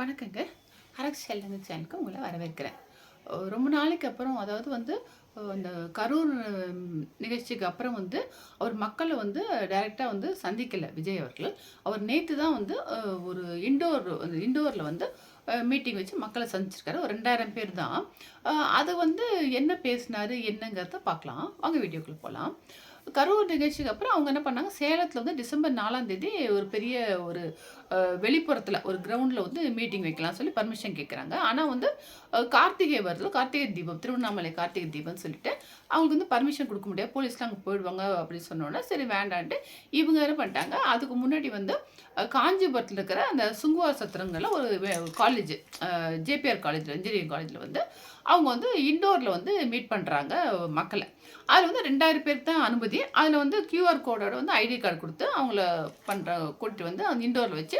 வணக்கங்க. அரக்ஸ் செல்லுங்க சேனலுக்கு உங்களை வரவேற்கிறேன். ரொம்ப நாளைக்கு அப்புறம் அதாவது வந்து அந்த இந்த கரூர் நிகழ்ச்சிக்கு அப்புறம் வந்து அவர் மக்களை வந்து டைரெக்டாக வந்து சந்திக்கலை விஜய் அவர்கள். அவர் நேற்று தான் வந்து ஒரு இண்டோர் இண்டோரில் வந்து மீட்டிங் வச்சு மக்களை சந்திச்சிருக்காரு. ஒரு ரெண்டாயிரம் பேர் தான். அது வந்து என்ன பேசினாரு என்னங்கிறத பார்க்கலாம். வாங்க வீடியோக்குள்ள போகலாம் கரூர் நிகழ்ச்சிக்கு அப்புறம் அவங்க என்ன பண்ணாங்க சேலத்தில் வந்து டிசம்பர் நாலாம் தேதி ஒரு பெரிய ஒரு வெளிப்புறத்தில் ஒரு கிரவுண்டில் வந்து மீட்டிங் வைக்கலாம் சொல்லி பர்மிஷன் கேட்குறாங்க ஆனால் வந்து கார்த்திகை வருது. கார்த்திகை தீபம் திருவண்ணாமலை கார்த்திகை தீபம்னு சொல்லிட்டு அவங்களுக்கு வந்து பர்மிஷன் கொடுக்க முடியாது. போலீஸ்லாம் அங்கே போயிடுவாங்க அப்படின்னு சொன்னோன்னே சரி வேண்டான்ட்டு இவங்க என்ன பண்ணிட்டாங்க. அதுக்கு முன்னாடி வந்து காஞ்சிபுரத்தில் இருக்கிற அந்த சுங்குவார் சத்திரங்களில் ஒரு காலேஜ் ஜேபிஆர் காலேஜில் இன்ஜினியரிங் காலேஜில் வந்து அவங்க வந்து இண்டோரில் வந்து மீட் பண்ணுறாங்க மக்களை. அதில் வந்து ரெண்டாயிரம் பேர் தான் அனுமதி. அதில் வந்து கியூஆர் கோடோட வந்து ஐடி கார்டு கொடுத்து அவங்கள பண்ணுற கூட்டிட்டு வந்து அந்த இண்டோரில் வச்சு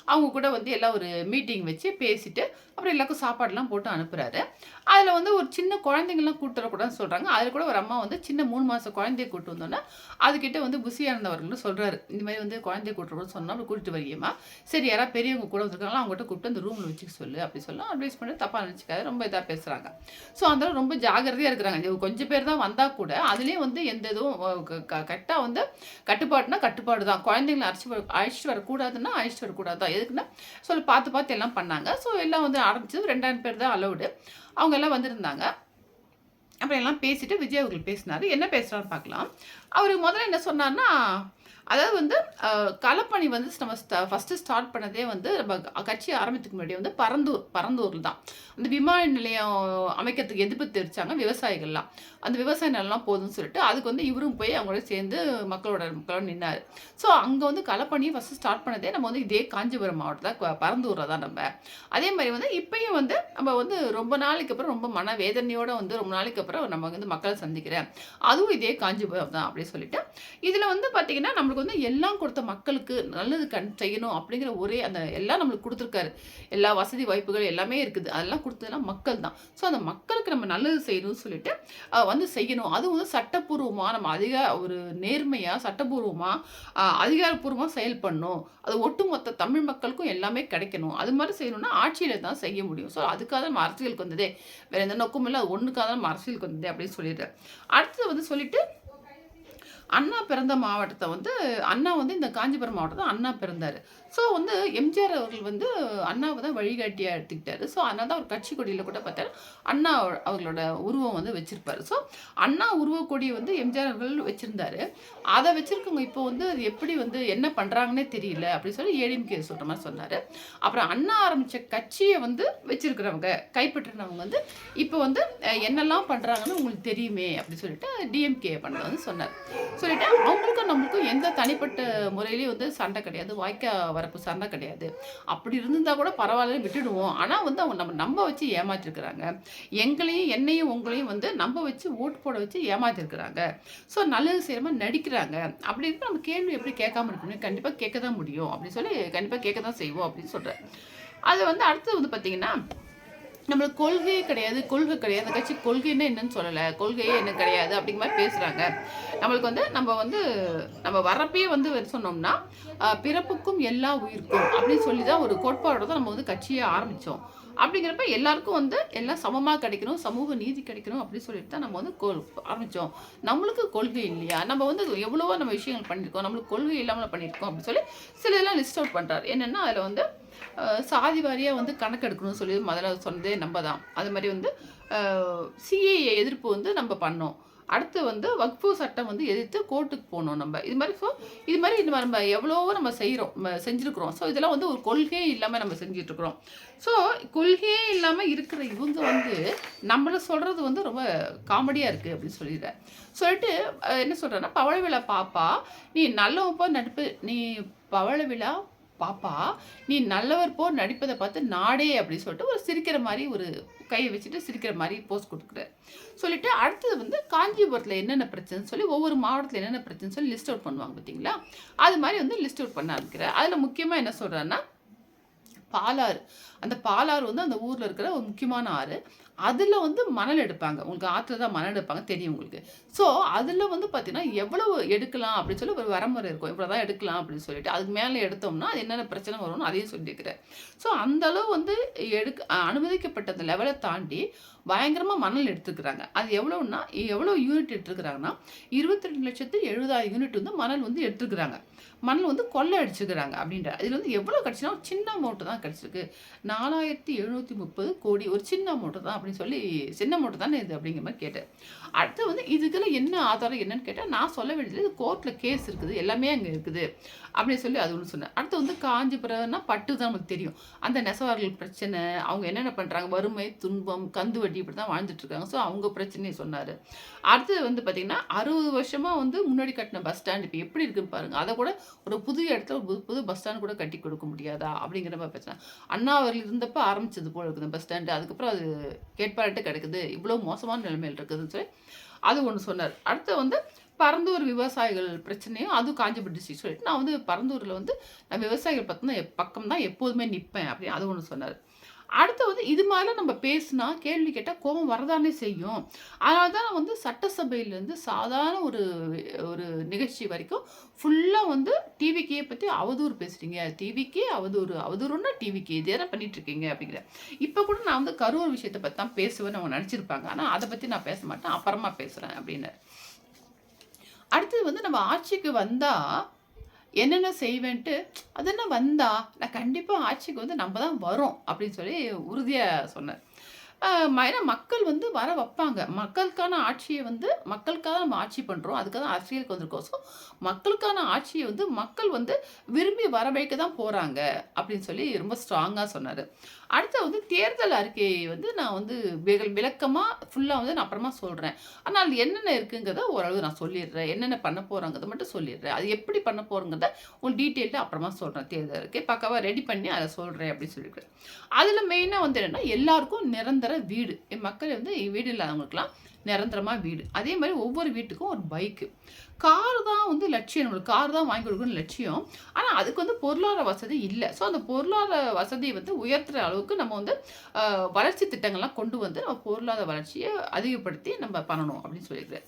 அவங்க கூட வந்து எல்லாம் ஒரு மீட்டிங் வச்சு பேசிட்டு அப்புறம் எல்லாருக்கும் சாப்பாடுலாம் போட்டு அனுப்புகிறாரு அதில் வந்து ஒரு சின்ன குழந்தைங்கலாம் கூட்டு வரக்கூடாதுன்னு சொல்கிறாங்க அதில் கூட ஒரு அம்மா வந்து சின்ன மூணு மாதம் குழந்தைய கூட்டு வந்தோன்னே அதுக்கிட்ட வந்து புசியானந்தவர்களும் சொல்கிறாரு இந்த மாதிரி வந்து குழந்தைய கூட்டுறோம்னு சொன்னால் அப்படி கூட்டிட்டு வரீங்கம்மா சரி யாராவது பெரியவங்க கூட வந்திருக்காங்களா அவங்ககிட்ட கூப்பிட்டு அந்த ரூமில் வச்சுக்க சொல்லு அப்படி சொல்லலாம் அட்வைஸ் பண்ணி தப்பாக நினச்சிக்காது ரொம்ப இதாக பேசுகிறாங்க ஸோ அதெல்லாம் ரொம்ப ஜாகிரதையாக இருக்கிறாங்க. இது கொஞ்சம் பேர் தான் வந்தால் கூட அதுலேயும் வந்து எந்த இதுவும் கரெக்டாக வந்து கட்டுப்பாடுனா கட்டுப்பாடு தான். குழந்தைங்களை அழைச்சி வர அழைச்சிட்டு வரக்கூடாதுன்னா அழைச்சிட்டு வரக்கூடாது தான். எதுக்குன்னா சொல்லி பார்த்து பார்த்து எல்லாம் பண்ணாங்க. ஸோ எல்லாம் வந்து ஆரம்பிச்சது ரெண்டாயிரம் பேர் தான் அலௌடு அவங்க எல்லாம் வந்திருந்தாங்க. அப்புறம் எல்லாம் பேசிட்டு விஜய் அவர்கள் பேசினார். என்ன பேசுகிறான்னு பார்க்கலாம். அவர் முதல்ல என்ன சொன்னார்னா அதாவது வந்து களப்பணி வந்து நம்ம ஃபஸ்ட்டு ஸ்டார்ட் பண்ணதே வந்து நம்ம கட்சி ஆரம்பித்துக்கு முன்னாடி வந்து பரந்தூர் பரந்தூரில் தான் அந்த விமான நிலையம் அமைக்கிறதுக்கு எதிர்ப்பு தெரிவிச்சாங்க விவசாயிகள்லாம். அந்த விவசாய நிலம்லாம் போதும்னு சொல்லிட்டு அதுக்கு வந்து இவரும் போய் அவங்களோட சேர்ந்து மக்களோட மக்களோட நின்னார். ஸோ அங்கே வந்து களப்பணியை ஃபஸ்ட்டு ஸ்டார்ட் பண்ணதே நம்ம வந்து இதே காஞ்சிபுரம் மாவட்டத்தில் பரந்தூரில் தான் நம்ம. அதே மாதிரி வந்து இப்பயும் வந்து நம்ம வந்து ரொம்ப நாளைக்கு அப்புறம் ரொம்ப மன வேதனையோடு வந்து ரொம்ப நாளைக்கு அப்புறம் நம்ம வந்து மக்களை சந்திக்கிறேன். அதுவும் இதே காஞ்சிபுரம் தான் அப்படி சொல்லிட்டு. இதில் வந்து பார்த்திங்கன்னா நம்மளுக்கு வந்து எல்லாம் கொடுத்த மக்களுக்கு நல்லது கண் செய்யணும் அப்படிங்கிற ஒரே அந்த எல்லாம் நம்மளுக்கு கொடுத்துருக்காரு. எல்லா வசதி வாய்ப்புகள் எல்லாமே இருக்குது. அதெல்லாம் கொடுத்ததெல்லாம் மக்கள் தான் ஸோ அந்த மக்களுக்கு நம்ம நல்லது செய்யணும்னு சொல்லிட்டு வந்து செய்யணும். அதுவும் வந்து சட்டப்பூர்வமாக நம்ம அதிக ஒரு நேர்மையாக சட்டப்பூர்வமாக அதிகாரப்பூர்வமாக செயல்படணும். அது ஒட்டுமொத்த தமிழ் மக்களுக்கும் எல்லாமே கிடைக்கணும். அது மாதிரி செய்யணும்னா ஆட்சியில் தான் செய்ய முடியும். ஸோ அதுக்காக நம்ம அரசியலுக்கு வந்ததே. வேறு எந்த நோக்கமும் இல்லை. அது ஒன்றுக்காக தான் நம்ம அரசியலுக்கு வந்ததே அப்படின்னு சொல்லிடுறேன் அடுத்தது வந்து சொல்லிட்டு அண்ணா பிறந்த மாவட்டத்தை வந்து அண்ணா வந்து இந்த காஞ்சிபுரம் மாவட்டத்தை அண்ணா பிறந்தார். ஸோ வந்து எம்ஜிஆர் அவர்கள் வந்து அண்ணாவை தான் வழிகாட்டியாக எடுத்துக்கிட்டாரு. ஸோ அதனால தான் அவர் கட்சி கொடியில் கூட பார்த்தாரு. அண்ணா அவர்களோட உருவம் வந்து வச்சுருப்பார். ஸோ அண்ணா உருவக்கொடியை வந்து எம்ஜிஆர் அவர்கள் வச்சுருந்தாரு. அதை வச்சுருக்கவங்க இப்போ வந்து அது எப்படி வந்து என்ன பண்ணுறாங்கன்னே தெரியல அப்படின்னு சொல்லி ஏடிஎம்கே சொல்கிற மாதிரி சொன்னார். அப்புறம் அண்ணா ஆரம்பித்த கட்சியை வந்து வச்சுருக்கிறவங்க கைப்பற்றினவங்க வந்து இப்போ வந்து என்னெல்லாம் பண்ணுறாங்கன்னு உங்களுக்கு தெரியுமே அப்படின்னு சொல்லிட்டு டிஎம்கே பண்ணது வந்து சொன்னார். சொல்லிட்டு அவங்களுக்கும் நம்மளுக்கும் எந்த தனிப்பட்ட முறையிலையும் வந்து சண்டை கிடையாது. வாய்க்கா வரப்பு சார்ந்தா கிடையாது. அப்படி இருந்திருந்தா கூட பரவாயில்ல விட்டுடுவோம். ஆனால் வந்து அவங்க நம்ம நம்ப வச்சு ஏமாற்றிருக்கிறாங்க எங்களையும் என்னையும் உங்களையும் வந்து நம்ப வச்சு ஓட்டு போட வச்சு ஏமாற்றிருக்கிறாங்க ஸோ நல்லது செய்கிற மாதிரி நடிக்கிறாங்க. அப்படி இருந்தால் நம்ம கேள்வி எப்படி கேட்காம இருக்கணும்? கண்டிப்பாக கேட்க தான் முடியும். அப்படின்னு சொல்லி கண்டிப்பாக கேட்க தான் செய்வோம் அப்படின்னு சொல்கிறேன் அது வந்து அடுத்தது வந்து பார்த்தீங்கன்னா நம்மளுக்கு கொள்கையே கிடையாது கொள்கை கிடையாது. அந்த கட்சி கொள்கைன்னா என்னன்னு சொல்லலை. கொள்கையே என்ன கிடையாது அப்படிங்கிற மாதிரி பேசுகிறாங்க நம்மளுக்கு வந்து நம்ம வந்து நம்ம வரப்பே வந்து சொன்னோம்னா பிறப்புக்கும் எல்லா உயிருக்கும் அப்படின்னு சொல்லி தான் ஒரு கோட்பாடோட தான் நம்ம வந்து கட்சியை ஆரம்பித்தோம் அப்படிங்கிறப்ப எல்லாருக்கும் வந்து எல்லாம் சமமாக கிடைக்கணும் சமூக நீதி கிடைக்கணும் அப்படின்னு சொல்லிட்டு தான் நம்ம வந்து கொள் ஆரம்பித்தோம் நம்மளுக்கு கொள்கை இல்லையா? நம்ம வந்து எவ்வளவோ நம்ம விஷயங்கள் பண்ணியிருக்கோம். நம்மளுக்கு கொள்கை இல்லாமல் பண்ணியிருக்கோம் அப்படின்னு சொல்லி சில எல்லாம் லிஸ்ட் அவுட் பண்ணுறாரு என்னென்னா அதில் வந்து சாதி வாரியாக வந்து கணக்கெடுக்கணும்னு சொல்லி முதல்ல சொன்னதே நம்ம தான் அது மாதிரி வந்து சிஏஏ எதிர்ப்பு வந்து நம்ம பண்ணோம். அடுத்து வந்து வக்ஃபு சட்டம் வந்து எதிர்த்து கோர்ட்டுக்கு போகணும் நம்ம. இது மாதிரி ஸோ இது மாதிரி இது மாதிரி நம்ம எவ்வளோவோ நம்ம செய்கிறோம் நம்ம செஞ்சுருக்குறோம். ஸோ இதெல்லாம் வந்து ஒரு கொள்கையே இல்லாமல் நம்ம செஞ்சிட்ருக்குறோம். ஸோ கொள்கையே இல்லாமல் இருக்கிற இவங்க வந்து நம்மளை சொல்கிறது வந்து ரொம்ப காமெடியாக இருக்குது அப்படின்னு சொல்லிடுறேன் சொல்லிட்டு என்ன சொல்கிறேன்னா பவள விழா பாப்பா நீ நல்ல உப்பா நட்பு நீ பவள விழா பாப்பா நீ நல்லவர் போ நடிப்பதை பார்த்து நாடே அப்படின்னு சொல்லிட்டு ஒரு சிரிக்கிற மாதிரி ஒரு கையை வச்சுட்டு சிரிக்கிற மாதிரி போஸ்ட் கொடுக்குறாரு. சொல்லிட்டு அடுத்தது வந்து காஞ்சிபுரத்தில் என்னென்ன பிரச்சனைன்னு சொல்லி ஒவ்வொரு மாவட்டத்தில் என்னென்ன பிரச்சனைன்னு சொல்லி லிஸ்ட் அவுட் பண்ணுவாங்க பார்த்தீங்களா? அது மாதிரி வந்து லிஸ்ட் அவுட் பண்ண ஆரம்பிக்கிறேன் அதில் முக்கியமாக என்ன சொல்கிறேன்னா பாலாறு. அந்த பாலாறு வந்து அந்த ஊரில் இருக்கிற ஒரு முக்கியமான ஆறு. அதில் வந்து மணல் எடுப்பாங்க. உங்களுக்கு ஆற்றுல தான் மணல் எடுப்பாங்க தெரியும் உங்களுக்கு. ஸோ அதில் வந்து பார்த்தீங்கன்னா எவ்வளவு எடுக்கலாம் அப்படின்னு சொல்லி ஒரு வரமுறை இருக்கும். இவ்வளோ தான் எடுக்கலாம் அப்படின்னு சொல்லிட்டு. அதுக்கு மேலே எடுத்தோம்னா அது என்னென்ன பிரச்சனை வரும்னு அதையும் சொல்லியிருக்கிறேன் ஸோ அந்த அளவு வந்து எடுக்க அனுமதிக்கப்பட்ட அந்த லெவலை தாண்டி பயங்கரமாக மணல் எடுத்துக்கிறாங்க அது எவ்வளோன்னா எவ்வளோ யூனிட் எடுத்துக்கிறாங்கன்னா இருபத்தி ரெண்டு லட்சத்து எழுபதாயிரம் யூனிட் வந்து மணல் வந்து எடுத்துக்கிறாங்க மணல் வந்து கொள்ளை அடிச்சுக்கிறாங்க அப்படின்ற இதில் வந்து எவ்வளோ கிடச்சுன்னா ஒரு சின்ன அமௌண்ட்டு தான் கிடச்சிருக்கு. நாலாயிரத்தி எழுநூற்றி முப்பது கோடி ஒரு சின்ன அமௌண்ட்டு தான் அப்படின்னு சொல்லி சின்ன அமௌண்ட்டு தானே இது அப்படிங்கிற மாதிரி கேட்டேன் அடுத்து வந்து இதுக்கெல்லாம் என்ன ஆதாரம் என்னன்னு கேட்டால் நான் சொல்ல வேண்டியது இது கோர்ட்டில் கேஸ் இருக்குது எல்லாமே அங்கே இருக்குது அப்படின்னு சொல்லி அது ஒன்று சொன்னேன் அடுத்து வந்து காஞ்சிபுரம்னா பட்டு தான் நமக்கு தெரியும். அந்த நெசவாளர்கள் பிரச்சனை அவங்க என்னென்ன பண்ணுறாங்க வறுமை துன்பம் கந்து வட்டி இப்படி தான் வாழ்ந்துட்டு இருக்காங்க. ஸோ அவங்க பிரச்சனையை சொன்னார். அடுத்தது வந்து பார்த்திங்கன்னா அறுபது வருஷமாக வந்து முன்னாடி கட்டின பஸ் ஸ்டாண்ட் இப்போ எப்படி இருக்குன்னு பாருங்கள் அதை கூட ஒரு புது இடத்துல ஒரு புது புது பஸ் ஸ்டாண்ட் கூட கட்டி கொடுக்க முடியாதா அப்படிங்கிற மாதிரி பிரச்சனை. அண்ணா அவர்கள் இருந்தப்போ ஆரம்பிச்சது போல் இருக்குது பஸ் ஸ்டாண்டு அதுக்கப்புறம் அது கேட்பாட்டு கிடக்குது. இவ்வளோ மோசமான நிலைமையில் இருக்குதுன்னு சொல்லி அது ஒன்று சொன்னார். அடுத்து வந்து பரந்தூர் விவசாயிகள் பிரச்சனையும் அதுவும் காஞ்சிபுரம் டிஸ்ட்ரிக்ட் சொல்லிட்டு நான் வந்து பரந்தூரில் வந்து நான் விவசாயிகள் பற்றின பக்கம் தான் எப்போதுமே நிற்பேன் அப்படின்னு அது ஒன்று சொன்னார். அடுத்து வந்து இது மாதிரிலாம் நம்ம பேசினா கேள்வி கேட்டால் கோபம் வரதானே செய்யும். அதனால தான் நான் வந்து சட்டசபையிலேருந்து சாதாரண ஒரு ஒரு நிகழ்ச்சி வரைக்கும் ஃபுல்லாக வந்து டிவிக்கே பற்றி அவதூறு பேசுகிறீங்க டிவிக்கே அவதூறு அவதூறுன்னா டிவிக்கு இதே தான் பண்ணிகிட்ருக்கீங்க அப்படிங்கிற. இப்போ கூட நான் வந்து கரூர் விஷயத்தை பற்றி தான் பேசுவேன்னு அவங்க நினச்சிருப்பாங்க. ஆனால் அதை பற்றி நான் பேச மாட்டேன். அப்புறமா பேசுகிறேன் அப்படின்னு அடுத்தது வந்து நம்ம ஆட்சிக்கு வந்தால் என்னென்ன செய்வேன்ட்டு அதென்ன வந்தா நான் கண்டிப்பாக ஆட்சிக்கு வந்து நம்ம தான் வரோம் அப்படின்னு சொல்லி உறுதியாக சொன்னேன் ஏன்னா மக்கள் வந்து வர வைப்பாங்க. மக்களுக்கான ஆட்சியை வந்து மக்களுக்காக நம்ம ஆட்சி பண்ணுறோம் அதுக்காக தான் அரசியலுக்கு வந்திருக்கோம். ஸோ மக்களுக்கான ஆட்சியை வந்து மக்கள் வந்து விரும்பி வர வைக்க தான் போகிறாங்க அப்படின்னு சொல்லி ரொம்ப ஸ்ட்ராங்காக சொன்னார். அடுத்த வந்து தேர்தல் அறிக்கையை வந்து நான் வந்து விளக்கமாக ஃபுல்லாக வந்து நான் அப்புறமா சொல்கிறேன் ஆனால் அது என்னென்ன இருக்குங்கிறத ஓரளவு நான் சொல்லிடுறேன். என்னென்ன பண்ண போகிறாங்கிறத மட்டும் சொல்லிடுறேன். அது எப்படி பண்ண போகிறோங்கிறத உன் டீட்டெயில்டாக அப்புறமா சொல்கிறேன் தேர்தல் அறிக்கை. பக்காவாக ரெடி பண்ணி அதை சொல்கிறேன் அப்படின்னு சொல்லியிருக்கேன் அதில் மெயினாக வந்து என்னென்னா எல்லாருக்கும் நிரந்தர வீடு. என் மக்கள் வந்து வீடு இல்லாதவங்களுக்குலாம் நிரந்தரமாக வீடு. அதே மாதிரி ஒவ்வொரு வீட்டுக்கும் ஒரு பைக்கு. கார் தான் வந்து லட்சியம் நம்மளுக்கு. கார் தான் வாங்கி கொடுக்கணும்னு லட்சியம். ஆனால் அதுக்கு வந்து பொருளாதார வசதி இல்லை. ஸோ அந்த பொருளாதார வசதியை வந்து உயர்த்துற அளவுக்கு நம்ம வந்து வளர்ச்சி திட்டங்கள்லாம் கொண்டு வந்து நம்ம பொருளாதார வளர்ச்சியை அதிகப்படுத்தி நம்ம பண்ணணும் அப்படின்னு சொல்லியிருக்கிறேன்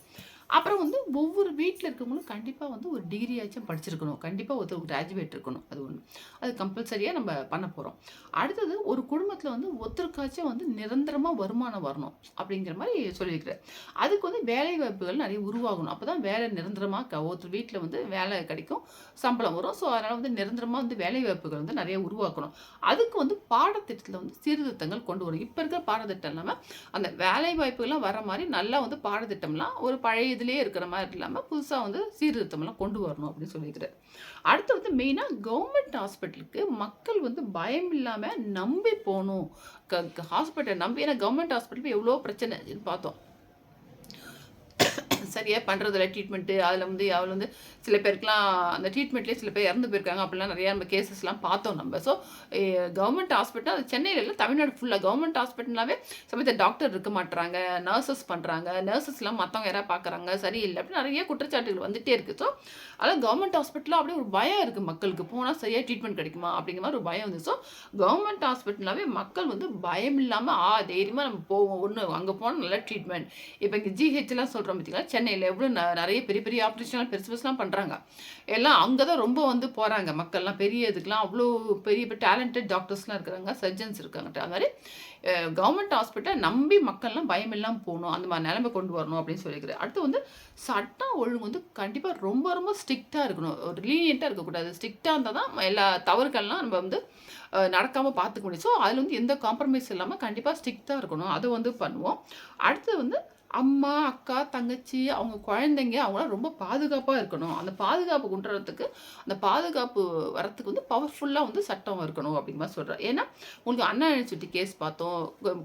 அப்புறம் வந்து ஒவ்வொரு வீட்டில் இருக்கவங்களும் கண்டிப்பாக வந்து ஒரு டிகிரியாச்சும் படிச்சிருக்கணும். கண்டிப்பாக ஒருத்தர் கிராஜுவேட் இருக்கணும். அது ஒன்று அது கம்பல்சரியாக நம்ம பண்ண போகிறோம் அடுத்தது ஒரு குடும்பத்தில் வந்து ஒருத்தருக்காச்சும் வந்து நிரந்தரமாக வருமானம் வரணும் அப்படிங்கிற மாதிரி சொல்லியிருக்கிறேன் அதுக்கு வந்து வேலை வாய்ப்புகள் நிறைய உருவாகணும். அப்போ தான் வேலை நிரந்தரமாக ஒருத்தர் வீட்டில் வந்து வேலை கிடைக்கும் சம்பளம் வரும். ஸோ அதனால் வந்து நிரந்தரமாக வந்து வேலை வாய்ப்புகள் வந்து நிறைய உருவாக்கணும். அதுக்கு வந்து பாடத்திட்டத்தில் வந்து சீர்திருத்தங்கள் கொண்டு வரும் இப்போ இருக்கிற பாடத்திட்டம் இல்லாமல் அந்த வேலை வாய்ப்புகள்லாம் வர மாதிரி நல்லா வந்து பாடத்திட்டம்லாம் ஒரு பழைய இதுலேயே இருக்கிற மாதிரி இல்லாமல் புதுசாக வந்து சீர்திருத்தமெல்லாம் கொண்டு வரணும் அப்படின்னு சொல்லியிருக்கிறார் அடுத்து வந்து மெயினாக கவர்மெண்ட் ஹாஸ்பிட்டலுக்கு மக்கள் வந்து பயம் இல்லாமல் நம்பி போகணும். க ஹாஸ்பிட்டல் நம்பி ஏன்னா கவர்மெண்ட் ஹாஸ்பிட்டல் எவ்வளோ பிரச்சனை பார்த்தோம். சரியாக பண்ணுறதில்ல ட்ரீட்மெண்ட்டு அதில் வந்து அவள் வந்து சில பேருக்குலாம் அந்த ட்ரீட்மெண்ட்லேயே சில பேர் இறந்து போயிருக்காங்க. அப்படிலாம் நிறையா நம்ம கேசஸ்லாம் பார்த்தோம் நம்ம. ஸோ கவர்மெண்ட் ஹாஸ்பிட்டல் அது சென்னையில் இல்லை தமிழ்நாடு ஃபுல்லாக கவர்மெண்ட் ஹாஸ்பிட்டல்னாவே சமயத்தை டாக்டர் இருக்க மாட்டுறாங்க நர்சஸ் பண்ணுறாங்க நர்சஸ்லாம் மற்றவங்க யாராவது பார்க்குறாங்க சரியில்லை அப்படி நிறைய குற்றச்சாட்டுகள் வந்துகிட்டே இருக்குது ஸோ அதனால் கவர்மெண்ட் ஹாஸ்பிட்டலில் அப்படியே ஒரு பயம் இருக்குது மக்களுக்கு. போனால் சரியாக ட்ரீட்மெண்ட் கிடைக்குமா அப்படிங்கிற மாதிரி ஒரு பயம் வந்து ஸோ கவர்மெண்ட் ஹாஸ்பிட்டல்னாவே மக்கள் வந்து பயம் இல்லாமல் ஆ தைரியமாக நம்ம போவோம். ஒன்று அங்கே போனால் நல்ல ட்ரீட்மெண்ட் இப்போ இங்கே ஜிஹெச்லாம் சொல்கிறோம் சென்னை சென்னையில் எவ்வளோ ந- நிறைய பெரிய பெரிய ஆப்ரேஷன்லாம் பெருசு பெருசுலாம் பண்ணுறாங்க எல்லாம் அங்கே தான் ரொம்ப வந்து போகிறாங்க மக்கள்லாம் பெரிய இதுக்கெலாம் அவ்வளோ பெரிய டேலண்டட் டாக்டர்ஸ்லாம் இருக்கிறாங்க சர்ஜன்ஸ் இருக்காங்க. அது மாதிரி கவர்மெண்ட் ஹாஸ்பிட்டல் நம்பி மக்கள்லாம் பயம் இல்லாமல் போகணும். அந்த மாதிரி நிலைமை கொண்டு வரணும் அப்படின்னு சொல்லியிருக்கிறேன் அடுத்து வந்து சட்டம் ஒழுங்கு வந்து கண்டிப்பாக ரொம்ப ரொம்ப ஸ்ட்ரிக்டாக இருக்கணும். ஒரு லீனியண்ட்டாக இருக்கக்கூடாது. ஸ்ட்ரிக்டாக இருந்தால் தான் எல்லா தவறுகள்லாம் நம்ம வந்து நடக்காமல் பார்த்துக்க முடியும். ஸோ அதில் வந்து எந்த காம்ப்ரமைஸ் இல்லாமல் கண்டிப்பாக ஸ்ட்ரிக்டாக இருக்கணும். அதை வந்து பண்ணுவோம். அடுத்து வந்து அம்மா அக்கா தங்கச்சி அவங்க குழந்தைங்க அவங்களாம் ரொம்ப பாதுகாப்பாக இருக்கணும். அந்த பாதுகாப்பு கொண்டு அந்த பாதுகாப்பு வரத்துக்கு வந்து பவர்ஃபுல்லாக வந்து சட்டம் இருக்கணும் அப்படிங்கிற மாதிரி சொல்கிறேன் ஏன்னா உங்களுக்கு அண்ணா யூனிவர்சிட்டி கேஸ் பார்த்தோம் கோ-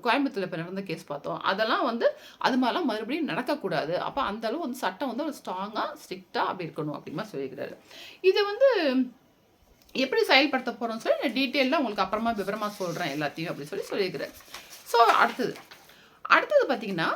இப்போ நடந்த கேஸ் பார்த்தோம். அதெல்லாம் வந்து அது மாதிரிலாம் மறுபடியும் நடக்கக்கூடாது. அப்போ அந்த அளவு வந்து சட்டம் வந்து ஒரு ஸ்ட்ராங்காக ஸ்ட்ரிக்டாக அப்படி இருக்கணும் அப்படிங்கிற மாதிரி சொல்லியிருக்கிறாரு. இது வந்து எப்படி செயல்படுத்த போகிறோம்னு சொல்லி நான் டீட்டெயிலாக உங்களுக்கு அப்புறமா விவரமாக சொல்கிறேன் எல்லாத்தையும் அப்படின்னு சொல்லி சொல்லியிருக்கிறேன் ஸோ அடுத்தது. அடுத்தது பார்த்தீங்கன்னா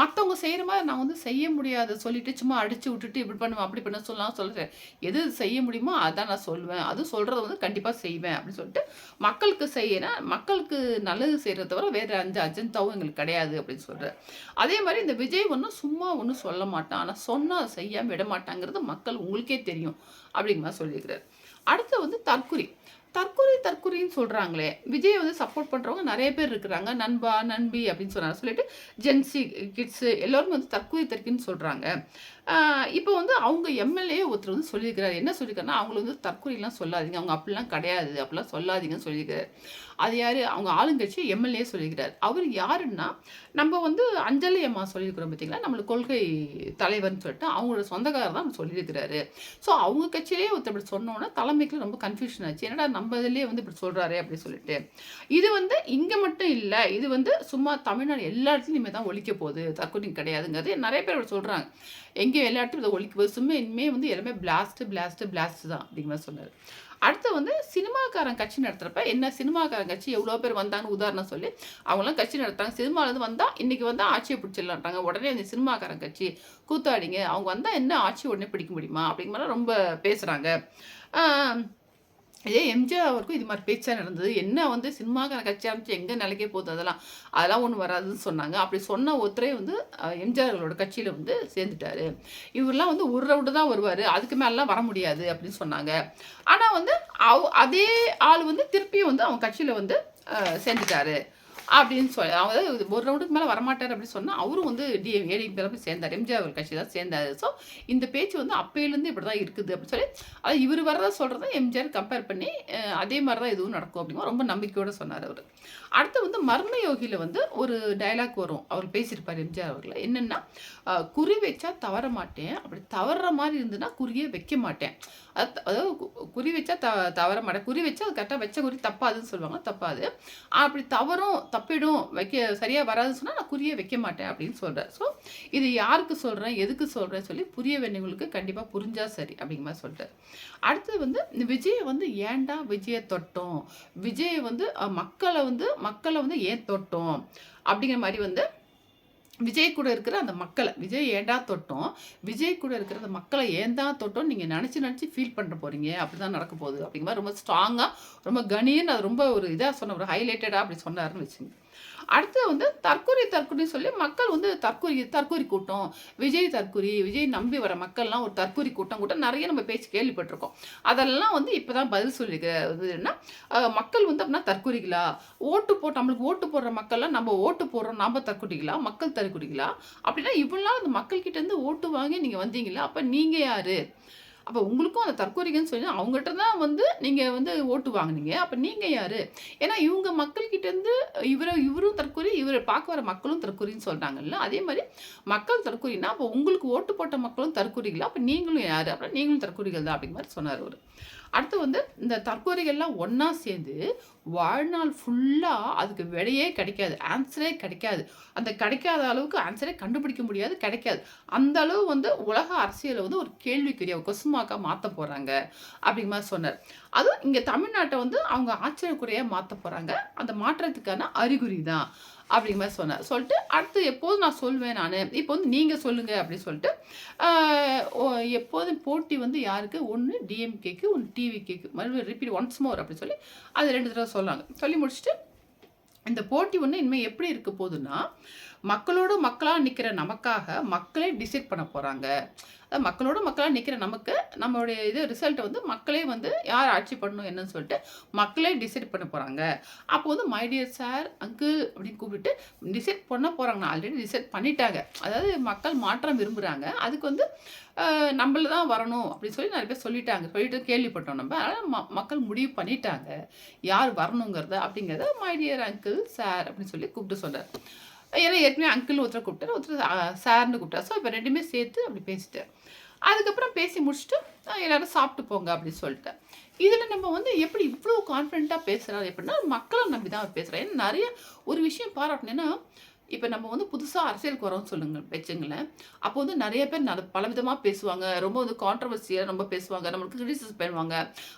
மற்றவங்க செய்கிற மாதிரி நான் வந்து செய்ய முடியாது சொல்லிட்டு, சும்மா அடித்து விட்டுட்டு இப்படி பண்ணுவேன், அப்படி பண்ண சொல்லலாம் சொல்கிறேன் எது செய்ய முடியுமோ அதான் நான் சொல்லுவேன். அதுவும் சொல்கிறத வந்து கண்டிப்பாக செய்வேன் அப்படின்னு சொல்லிட்டு, மக்களுக்கு செய்யறேன். மக்களுக்கு நல்லது செய்கிறத தவிர வேறு அஞ்சு அஜெண்டாவும் எங்களுக்கு கிடையாது அப்படின்னு சொல்கிறேன் அதே மாதிரி இந்த விஜய் ஒன்றும் சும்மா ஒன்றும் சொல்ல மாட்டான். ஆனால் சொன்னால் செய்யாமல் விட மாட்டாங்கிறது மக்கள் உங்களுக்கே தெரியும். அப்படிங்கிற மாதிரி சொல்லியிருக்கிறாரு. அடுத்து வந்து தற்குறி. தற்கொலை தற்கொலைன்னு சொல்கிறாங்களே விஜய் வந்து சப்போர்ட் பண்ணுறவங்க நிறைய பேர் இருக்கிறாங்க. நண்பா, நண்பி அப்படின்னு சொன்னாங்க. சொல்லிட்டு ஜென்ஸி கிட்ஸு எல்லோரும் வந்து தற்கொலை தற்கின்னு சொல்கிறாங்க இப்போ வந்து அவங்க எம்எல்ஏ ஒருத்தர் வந்து சொல்லியிருக்கிறார் என்ன சொல்லியிருக்காருன்னா, அவங்கள வந்து தற்கொலைலாம் சொல்லாதீங்க. அவங்க அப்படிலாம் கிடையாது. அப்படிலாம் சொல்லாதீங்கன்னு சொல்லியிருக்காரு. அது யார் அவங்க ஆளுங்கட்சி எம்எல்ஏ சொல்லியிருக்கிறார் அவர் யாருன்னா, நம்ம வந்து அஞ்சலி அம்மா சொல்லியிருக்கிறோம் பார்த்தீங்களா? நம்மளுக்கு கொள்கை தலைவர்னு சொல்லிட்டு, அவங்களோட சொந்தக்காரர் தான் சொல்லியிருக்கிறாரு. ஸோ அவங்க கட்சியிலேயே ஒருத்தர் இப்படி சொன்னோன்னா தலைமைக்கு ரொம்ப கன்ஃப்யூஷன் ஆச்சு. என்னடா நம்ம இதிலே வந்து இப்படி சொல்கிறாரு அப்படி சொல்லிட்டு. இது வந்து இங்கே மட்டும் இல்லை இது வந்து சும்மா தமிழ்நாடு எல்லா இடத்துலையுமே தான் ஒழிக்க போகுது. தற்கொலை கிடையாதுங்கிறது நிறைய பேர் சொல்கிறாங்க எங்கே எங்கேயும் இதை இடத்துலயும் சும்மா இனிமே வந்து எல்லாமே பிளாஸ்ட்டு பிளாஸ்ட்டு பிளாஸ்ட் தான் அப்படிங்கிற சொன்னார் அடுத்து வந்து சினிமாக்காரன் கட்சி நடத்துகிறப்ப என்ன சினிமாக்காரன் கட்சி எவ்வளோ பேர் வந்தாங்கன்னு உதாரணம் சொல்லி, அவங்களாம் கட்சி நடத்துறாங்க. சினிமாலேருந்து வந்தால் இன்றைக்கி வந்தால் ஆட்சியை பிடிச்சிடலான்றாங்க. உடனே இந்த சினிமாக்காரன் கட்சி கூத்தாடிங்க. அவங்க வந்தால் என்ன ஆட்சி உடனே பிடிக்க முடியுமா? அப்படிங்கிற ரொம்ப பேசுகிறாங்க ஆ இதே எம்ஜிஆர் அவருக்கும் இது மாதிரி பேச்சாக நடந்தது. என்ன வந்து சினிமாக்கான கட்சி ஆரம்பிச்சு எங்கே நிலைக்கே போகுது அதெல்லாம். அதெல்லாம் ஒன்றும் வராதுன்னு சொன்னாங்க. அப்படி சொன்ன ஒருத்தரே வந்து எம்ஜிஆர்களோட எம்ஜிஆர் அவர்களோட வந்து சேர்ந்துட்டாரு. இவர்லாம் வந்து ஒரு ரவுண்டு தான் வருவார் அதுக்கு மேலாம் வர முடியாது அப்படின்னு சொன்னாங்க. ஆனால் வந்து அவ் அதே ஆள் வந்து திருப்பியும் வந்து அவங்க கட்சியில் வந்து சேர்ந்துட்டாரு. அப்படின்னு சொல்லி அதாவது ஒரு ரவுண்டுக்கு மேலே வரமாட்டார் அப்படின்னு சொன்னால் அவரும் வந்து டி ஏடிஎம்கேல போய் சேர்ந்தார் எம்ஜிஆர் கட்சி தான் சேர்ந்தார் ஸோ இந்த பேச்சு வந்து அப்பையிலேருந்து இப்படி தான் இருக்குது அப்படின்னு சொல்லி, அது இவர் வரதான் சொல்கிறத எம்ஜிஆர் கம்பேர் பண்ணி, அதே மாதிரி தான் இதுவும் நடக்கும் அப்படிங்கிற ரொம்ப நம்பிக்கையோடு சொன்னார் அவரு. அடுத்து வந்து மர்ம யோகியில் வந்து ஒரு டயலாக் வரும். அவர் பேசியிருப்பார் எம்ஜிஆர் அவர்கள். என்னென்னா குறி வச்சா தவற மாட்டேன். அப்படி தவறுற மாதிரி இருந்ததுன்னா குறியே வைக்க மாட்டேன். அது அதாவது குறி வச்சா த தவற மாட்டேன். குறி வச்சா அது கரெக்டாக வச்ச குறி தப்பாதுன்னு சொல்லுவாங்க. தப்பாது. அப்படி தவறும், தப்பிடும், வைக்க சரியாக வராதுன்னு சொன்னால் நான் குறியே வைக்க மாட்டேன் அப்படின்னு சொல்கிறேன் ஸோ இது யாருக்கு சொல்கிறேன் எதுக்கு சொல்கிறேன்னு சொல்லி புரிய வேண்டியவங்களுக்கு கண்டிப்பாக புரிஞ்சால் சரி அப்படிங்கிற மாதிரி சொல்கிறார் அடுத்தது வந்து இந்த வந்து ஏன்டா விஜயை தொட்டோம்? விஜயை வந்து மக்களை வந்து வந்து மக்களை வந்து ஏன் தொட்டோம்? அப்படிங்கிற மாதிரி வந்து விஜய் கூட இருக்கிற அந்த மக்களை விஜய் ஏன்டா தொட்டோம்? விஜய் கூட இருக்கிற அந்த மக்களை ஏன் தான் நீங்கள் நினச்சி நினச்சி ஃபீல் ஃபீல் போகிறீங்க அப்படி அப்படிதான் நடக்க போகுது. அப்படிங்கிற மாதிரி ரொம்ப ஸ்ட்ராங்காக ரொம்ப கணீர்னு அது ரொம்ப ஒரு இதாக சொன்ன ஒரு ஹைலைட்டடாக அப்படி சொன்னாருன்னு வச்சுங்க அடுத்து வந்து தற்கொலை தற்கொலை சொல்லி மக்கள் வந்து தற்கொலை தற்கொலை கூட்டம், விஜய் தற்கொலை விஜய் நம்பி வர மக்கள்லாம் ஒரு தற்கொலை கூட்டம் கூட்டம் நிறைய நம்ம பேச்சு கேள்விப்பட்டிருக்கோம். அதெல்லாம் வந்து இப்போ தான் பதில் சொல்லியிருக்கிறது என்ன, மக்கள் வந்து அப்படின்னா தற்கொலைகளா? ஓட்டு போட்டு நம்மளுக்கு ஓட்டு போடுற மக்கள்லாம் நம்ம ஓட்டு போடுறோம் நம்ம தற்கொலைகளா? மக்கள் தற்கொலைகளா? அப்படின்னா இவ்வளோ அந்த மக்கள் இருந்து ஓட்டு வாங்கி நீங்கள் வந்தீங்களா? அப்போ நீங்கள் யார்? அப்போ உங்களுக்கும் அந்த தற்குறிகள்ன்னு சொல்லி அவங்ககிட்ட தான் வந்து நீங்கள் வந்து ஓட்டு வாங்கினீங்க. அப்போ நீங்கள் யார்? ஏன்னா இவங்க மக்கள்கிட்டேருந்து இவரை இவரும் தற்கொலை இவரை பார்க்க வர மக்களும் தற்கொலைன்னு சொல்கிறாங்கல்ல அதே மாதிரி மக்கள் தற்கொலைன்னா அப்போ உங்களுக்கு ஓட்டு போட்ட மக்களும் தற்குறிகளா? அப்போ நீங்களும் யார்? அப்படின்னா நீங்களும் தற்கொலைகள் தான் அப்படிங்கிற மாதிரி சொன்னார் அவர். அடுத்து வந்து இந்த தற்கொலைகள்லாம் ஒன்றா சேர்ந்து வாழ்நாள் ஃபுல்லாக அதுக்கு விடையே கிடைக்காது. ஆன்சரே கிடைக்காது. அந்த கிடைக்காத அளவுக்கு ஆன்சரே கண்டுபிடிக்க முடியாது. கிடைக்காது. அந்த அளவு வந்து உலக அரசியல வந்து ஒரு கேள்விக்குரிய கொசுமாக்கா மாற்ற போகிறாங்க அப்படிங்கிற மாதிரி சொன்னார் அதுவும் இங்கே தமிழ்நாட்டை வந்து அவங்க ஆச்சரியக்குறையாக மாற்ற போகிறாங்க அந்த மாற்றத்துக்கான அறிகுறி தான். அப்படிங்கிற மாதிரி சொன்னேன் சொல்லிட்டு அடுத்து எப்போதும் நான் சொல்வேன் நான் இப்போ வந்து நீங்கள் சொல்லுங்கள் அப்படின்னு சொல்லிட்டு, எப்போதும் போட்டி வந்து யாருக்கு? ஒன்று டிஎம்கேக்கு, ஒன்று டிவிகேக்கு. மறுபடியும் ரிப்பீட் ஒன்ஸ் மோர் அப்படின்னு சொல்லி, அது ரெண்டு தடவை சொன்னாங்க. சொல்லி முடிச்சுட்டு, இந்த போட்டி ஒன்று இனிமேல் எப்படி இருக்க போதுன்னா, மக்களோட மக்களாக நிற்கிற நமக்காக மக்களே டிசைட் பண்ண போகிறாங்க மக்களோட மக்களாக நிற்கிற நமக்கு, நம்மளுடைய இது ரிசல்ட்டை வந்து மக்களே வந்து யார் ஆட்சி பண்ணணும் என்னன்னு சொல்லிட்டு, மக்களே டிசைட் பண்ண போகிறாங்க அப்போ வந்து மை டியர் சார், அங்கிள் அப்படின்னு கூப்பிட்டு டிசைட் பண்ண போகிறாங்கண்ணா ஆல்ரெடி டிசைட் பண்ணிட்டாங்க. அதாவது மக்கள் மாற்றம் விரும்புகிறாங்க அதுக்கு வந்து நம்மள தான் வரணும் அப்படின்னு சொல்லி நிறைய பேர் சொல்லிட்டாங்க. சொல்லிட்டு கேள்விப்பட்டோம் நம்ம. அதனால் ம மக்கள் முடிவு பண்ணிட்டாங்க. யார் வரணுங்கிறத அப்படிங்கிறத மைடியர் அங்கிள், சார் அப்படின்னு சொல்லி கூப்பிட்டு சொல்கிறார் ஏன்னா ஏற்கனவே அங்கிள்னு ஒருத்தர் கூப்பிட்டாரு. ஒருத்தர் சார்னு சார்ன்னு கூப்பிட்டாரு. ஸோ இப்போ ரெண்டுமே சேர்த்து அப்படி பேசிட்டேன் அதுக்கப்புறம் பேசி முடிச்சுட்டு, எல்லோரும் சாப்பிட்டு போங்க அப்படின்னு சொல்லிட்டேன் இதில் நம்ம வந்து எப்படி இவ்வளோ கான்ஃபிடென்ட்டாக பேசுகிறாரு எப்படின்னா, மக்களை நம்பி தான் பேசுகிறேன் ஏன்னா நிறைய ஒரு விஷயம் பாராட்டணும். இப்போ நம்ம வந்து புதுசாக அரசியலுக்கு வரோம்னு சொல்லுங்க வச்சுங்களேன். அப்போ வந்து நிறைய பேர் நட பலவிதமாக பேசுவாங்க. ரொம்ப வந்து கான்ட்ரவர்சியாக ரொம்ப பேசுவாங்க. நம்மளுக்கு கிரிட்டிசைஸ் பண்ணுவாங்க.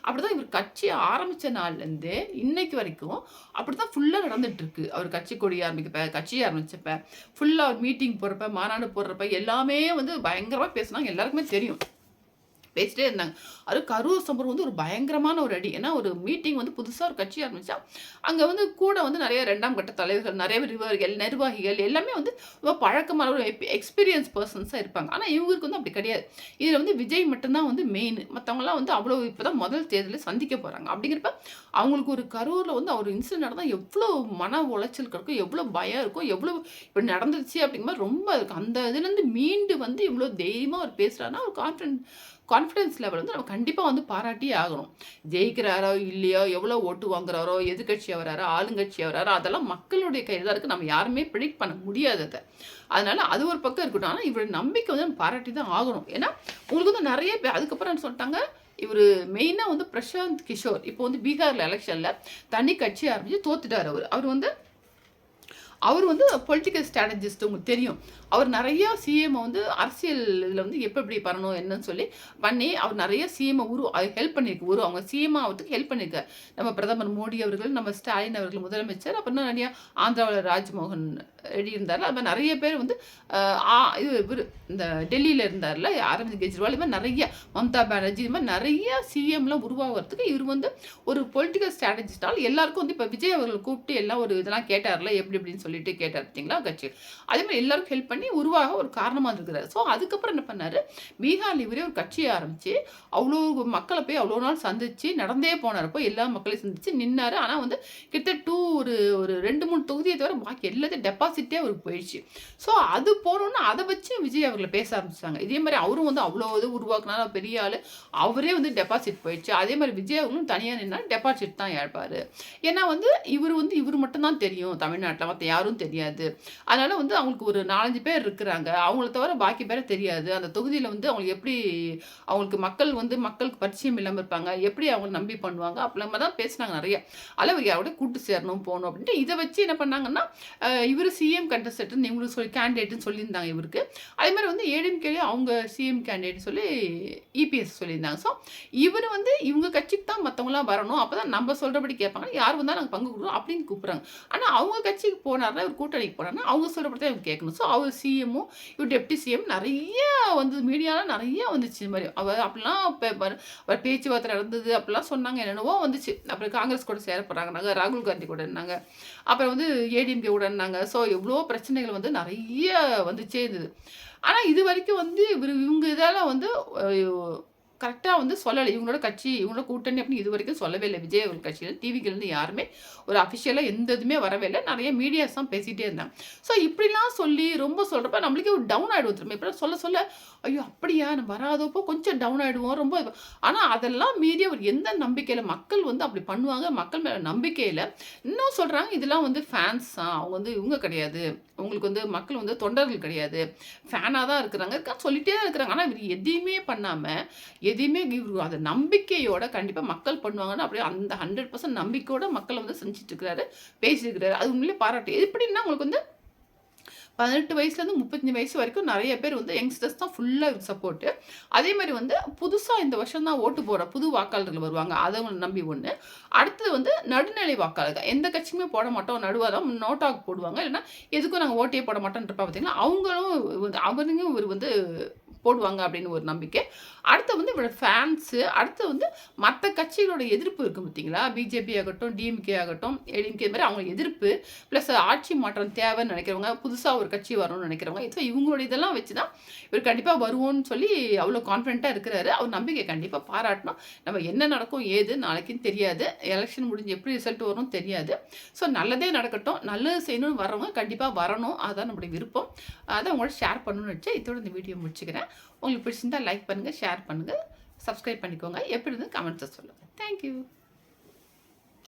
அப்படி தான் இவர் கட்சி ஆரம்பித்த நாள்லேருந்து இன்னைக்கு வரைக்கும் அப்படி தான் ஃபுல்லாக நடந்துட்டு அவர் கட்சி கொடி ஆரம்பிக்கப்ப கட்சி ஆரம்பிச்சப்ப ஃபுல்லாக அவர் மீட்டிங் போடுறப்ப மாநாடு போடுறப்ப எல்லாமே வந்து பயங்கரமாக பேசுனாங்க. எல்லாருக்குமே தெரியும். பேசிட்டே இருந்தாங்க. அது கரூர் சம்பவம் வந்து ஒரு பயங்கரமான ஒரு அடி. ஏன்னா ஒரு மீட்டிங் வந்து புதுசாக ஒரு கட்சி ஆரம்பிச்சா அங்கே வந்து கூட வந்து நிறைய ரெண்டாம் கட்ட தலைவர்கள் நிறைய நிர்வாகிகள் நிர்வாகிகள் எல்லாமே வந்து ரொம்ப பழக்கமான ஒரு எக்ஸ்பீரியன்ஸ் பர்சன்ஸாக இருப்பாங்க. ஆனால் இவங்களுக்கு வந்து அப்படி கிடையாது. இதில் வந்து விஜய் மட்டும்தான் வந்து மெயின் மற்றவங்களாம் வந்து அவ்வளோ இப்போ தான் முதல் தேர்தலில் சந்திக்க போகிறாங்க அப்படிங்கிறப்ப அவங்களுக்கு ஒரு கரூரில் வந்து அவர் இன்சிடென்ட் நடந்தால் எவ்வளோ மன உளைச்சல் இருக்கும் எவ்வளோ பயம் இருக்கும் எவ்வளோ இப்போ நடந்துருச்சு அப்படிங்கிற மாதிரி ரொம்ப இருக்கும். அந்த இதுலேருந்து மீண்டு வந்து இவ்வளோ தைரியமாக அவர் பேசுகிறாருன்னா ஒரு கான்ஃபிடன்ட் கான்ஃபிடன்ஸ் லெவல் வந்து நம்ம கண்டிப்பாக வந்து பாராட்டியே ஆகணும். ஜெயிக்கிறாரோ இல்லையோ எவ்வளோ ஓட்டு வாங்குறாரோ எதிர்கட்சியாக வராரோ ஆளுங்கட்சியாக வராரோ அதெல்லாம் மக்களுடைய கையில் தான் இருக்குது நம்ம யாருமே ப்ரிடிக்ட் பண்ண முடியாது அதை. அதனால் அது ஒரு பக்கம் இருக்கட்டும். ஆனால் இவருடைய நம்பிக்கை வந்து நம்ம பாராட்டி தான் ஆகணும். ஏன்னா உங்களுக்கு வந்து நிறைய பேர் அதுக்கப்புறம் என்ன சொல்லிட்டாங்க? இவர் மெயினாக வந்து பிரசாந்த் கிஷோர். இப்போ வந்து பீகாரில் எலெக்ஷனில் தனி கட்சி ஆரம்பித்து தோத்துட்டார் அவர். அவர் வந்து அவர் வந்து பொலிட்டிக்கல் ஸ்ட்ராட்டஜிஸ்ட் உங்களுக்கு தெரியும். அவர் நிறையா சிஎம் வந்து அரசியல் இதில் வந்து எப்போ எப்படி பண்ணணும் என்னன்னு சொல்லி பண்ணி அவர் நிறைய சிஎம் உரு ஹெல்ப் பண்ணியிருக்கு. உரு அவங்க சிஎம் ஆகிறதுக்கு ஹெல்ப் பண்ணியிருக்காரு. நம்ம பிரதமர் மோடி அவர்கள் நம்ம ஸ்டாலின் அவர்கள் முதலமைச்சர் அப்புறம் நிறையா ஆந்திராவில் ராஜ்மோகன் ரெடி இருந்தார் அது மாதிரி நிறைய பேர் வந்து இது இவர் இந்த டெல்லியில் இருந்தார்ல அரவிந்த் கெஜ்ரிவால் இது மாதிரி நிறைய மம்தா பானர்ஜி இது மாதிரி நிறைய சிஎம்லாம் உருவாகிறதுக்கு இவர் வந்து ஒரு பொலிட்டிக்கல் ஸ்ட்ராட்டஜிஸ்டால் எல்லாருக்கும் வந்து இப்போ விஜய் அவர்கள் கூப்பிட்டு எல்லாம் ஒரு இதெல்லாம் கேட்டார்ல எப்படி இப்படின்னு சொல்லிட்டு கேட்டார் பார்த்தீங்களா கட்சி. அதே மாதிரி எல்லாருக்கும் ஹெல்ப் பண்ணி உருவாக ஒரு காரணமாக இருக்கிறார் ஸோ அதுக்கப்புறம் என்ன பண்ணார்? பீகார்ல இவரே ஒரு கட்சியை ஆரம்பித்து அவ்வளோ மக்களை போய் அவ்வளோ நாள் சந்திச்சு நடந்தே போனார் போய் எல்லா மக்களையும் சந்திச்சு நின்னார். ஆனால் வந்து கிட்ட டூ ஒரு ஒரு ரெண்டு மூணு தொகுதியை தவிர பாக்கி எல்லாத்தையும் டெபாசிட் ஆப்போசிட்டே அவருக்கு போயிடுச்சு. ஸோ அது போனோன்னா அதை வச்சு விஜய் அவர்களை பேச ஆரம்பிச்சாங்க இதே மாதிரி அவரும் வந்து அவ்வளோ இது உருவாக்குனாலும் பெரிய ஆள். அவரே வந்து டெபாசிட் போயிடுச்சு. அதே மாதிரி விஜய் அவர்களும் தனியாக நின்னா டெபாசிட் தான் ஏற்பார். ஏன்னா வந்து இவர் வந்து இவர் மட்டும்தான் தெரியும். தமிழ்நாட்டில் மற்ற யாரும் தெரியாது. அதனால் வந்து அவங்களுக்கு ஒரு நாலஞ்சு பேர் இருக்கிறாங்க. அவங்கள தவிர பாக்கி பேரை தெரியாது. அந்த தொகுதியில் வந்து அவங்களுக்கு எப்படி அவங்களுக்கு மக்கள் வந்து மக்களுக்கு பரிச்சயம் இல்லாமல் இருப்பாங்க. எப்படி அவங்க நம்பி பண்ணுவாங்க? அப்படிலாம் தான் பேசினாங்க நிறைய. அளவு யாரோட கூட்டு சேரணும் போகணும் அப்படின்ட்டு இதை வச்சு என்ன பண்ணாங்கன்னா இவர் சிஎம் கண்டஸ்டன்ட்னு இவங்களுக்கு சொல்லி கேண்டிடேட்னு சொல்லியிருந்தாங்க இவருக்கு. அதே மாதிரி வந்து ஏடிஎம்கேலே அவங்க சிஎம் கேண்டிடேட் சொல்லி இபிஎஸ் சொல்லியிருந்தாங்க. ஸோ இவர் வந்து இவங்க கட்சிக்கு தான் மற்றவங்களாம் வரணும். அப்போ தான் நம்ம சொல்கிறபடி கேட்பாங்க. யார் வந்தால் நாங்கள் பங்கு கொடுக்குறோம் அப்படின்னு கூப்பிட்றாங்க. ஆனால் அவங்க கட்சிக்கு போனார்னா இவர் கூட்டணிக்கு போனார்னா அவங்க சொல்கிறபடி தான் இவங்க கேட்கணும். ஸோ அவர் சிஎம்மும் இவர் டெப்டி சிஎம் நிறைய வந்து மீடியாலாம் நிறைய வந்துச்சு இந்த மாதிரி. அவர் அப்படிலாம் அவர் பேச்சுவார்த்தை நடந்தது அப்படிலாம் சொன்னாங்க. என்னென்னவோ வந்துச்சு. அப்புறம் காங்கிரஸ் கூட சேர போகிறாங்க ராகுல் காந்தி கூட இருந்தாங்க. அப்புறம் வந்து ஏடிஎம்கே கூட இருந்தாங்க. ஸோ எவ்வளோ பிரச்சனைகள் வந்து நிறைய வந்து சேர்ந்தது ஆனால் இது வரைக்கும் வந்து இவர் இவங்க இதெல்லாம் வந்து கரெக்டாக வந்து சொல்லலை. இவங்களோட கட்சி இவங்களோட கூட்டணி அப்படின்னு இது வரைக்கும் சொல்லவே இல்லை. விஜய் அவர்கள் கட்சியில் டிவிக்கிலேருந்து யாருமே ஒரு அஃபிஷியலாக எந்த இதுவுமே வரவே இல்லை. நிறைய மீடியாஸ் தான் பேசிகிட்டே இருந்தாங்க. ஸோ இப்படிலாம் சொல்லி ரொம்ப சொல்கிறப்ப நம்மளுக்கே ஒரு டவுன் ஆகிடுவோம் திரும்ப இப்படி சொல்ல சொல்ல ஐயோ அப்படியா? நம்ம வராதப்போ கொஞ்சம் டவுன் ஆகிடுவோம் ரொம்ப ஆனால் அதெல்லாம் மீறி அவர் எந்த நம்பிக்கையில் மக்கள் வந்து அப்படி பண்ணுவாங்க மக்கள் மேலே நம்பிக்கையில் இன்னும் சொல்கிறாங்க இதெல்லாம் வந்து ஃபேன்ஸ் தான் அவங்க வந்து இவங்க கிடையாது. அவங்களுக்கு வந்து மக்கள் வந்து தொண்டர்கள் கிடையாது. ஃபேனாக தான் இருக்கிறாங்க. இருக்கா சொல்லிகிட்டே தான் இருக்கிறாங்க. ஆனால் இவர் எதையுமே பண்ணாமல் எதையுமே அந்த நம்பிக்கையோட கண்டிப்பாக மக்கள் பண்ணுவாங்கன்னு அப்படியே அந்த ஹண்ட்ரட் பர்சன்ட் நம்பிக்கையோட மக்களை வந்து செஞ்சுட்டு இருக்கிறாரு பேசியிருக்கிறாரு. அது உண்மையிலே பாராட்டு. எப்படின்னா உங்களுக்கு வந்து பதினெட்டு வயசுலேருந்து முப்பத்தஞ்சு வயசு வரைக்கும் நிறைய பேர் வந்து யங்ஸ்டர்ஸ் தான் ஃபுல்லாக சப்போர்ட்டு அதே மாதிரி வந்து புதுசாக இந்த வருஷம் தான் ஓட்டு போகிற புது வாக்காளர்கள் வருவாங்க. அதை நம்பி ஒன்று அடுத்தது வந்து நடுநிலை வாக்காளர்கள். எந்த கட்சியுமே போட மாட்டோம் நடுவாக தான் நோட்டாக போடுவாங்க. இல்லைன்னா எதுக்கும் நாங்கள் ஓட்டே போட மாட்டோம்ன்றப்ப பார்த்தீங்கன்னா அவங்களும் அவருங்க இவர் வந்து போடுவாங்க அப்படின்னு ஒரு நம்பிக்கை. அடுத்து வந்து இவரோட ஃபேன்ஸு அடுத்து வந்து மற்ற கட்சிகளோட எதிர்ப்பு இருக்கும் பார்த்தீங்களா பிஜேபி ஆகட்டும் டிஎம்கே ஆகட்டும் ஏடிஎம்கே மாதிரி அவங்க எதிர்ப்பு ப்ளஸ் ஆட்சி மாற்றம் தேவைன்னு நினைக்கிறவங்க புதுசாக ஒரு கட்சி வரணும்னு நினைக்கிறவங்க ஸோ இவங்களோட இதெல்லாம் வச்சு தான் இவர் கண்டிப்பாக வருவோம்னு சொல்லி அவ்வளோ கான்ஃபிடண்ட்டாக இருக்கிறாரு. அவர் நம்பிக்கை கண்டிப்பாக பாராட்டணும். நம்ம என்ன நடக்கும் ஏது நாளைக்குன்னு தெரியாது. எலெக்ஷன் முடிஞ்சு எப்படி ரிசல்ட் வரும் தெரியாது. ஸோ நல்லதே நடக்கட்டும். நல்லது செய்யணும்னு வரவங்க கண்டிப்பாக வரணும். அதுதான் நம்மளுடைய விருப்பம். அதை உங்களோட ஷேர் பண்ணணும்னு வச்சு இதோட இந்த வீடியோ முடிச்சுக்கிறேன். உங்களுக்கு பிடிச்சிருந்தால் லைக் பண்ணுங்கள் ஷேர் பண்ணுங்கள் சப்ஸ்கிரைப் பண்ணிக்கோங்க. எப்படி இருந்து கமெண்ட்ஸை சொல்லுங்கள் தேங்க்யூ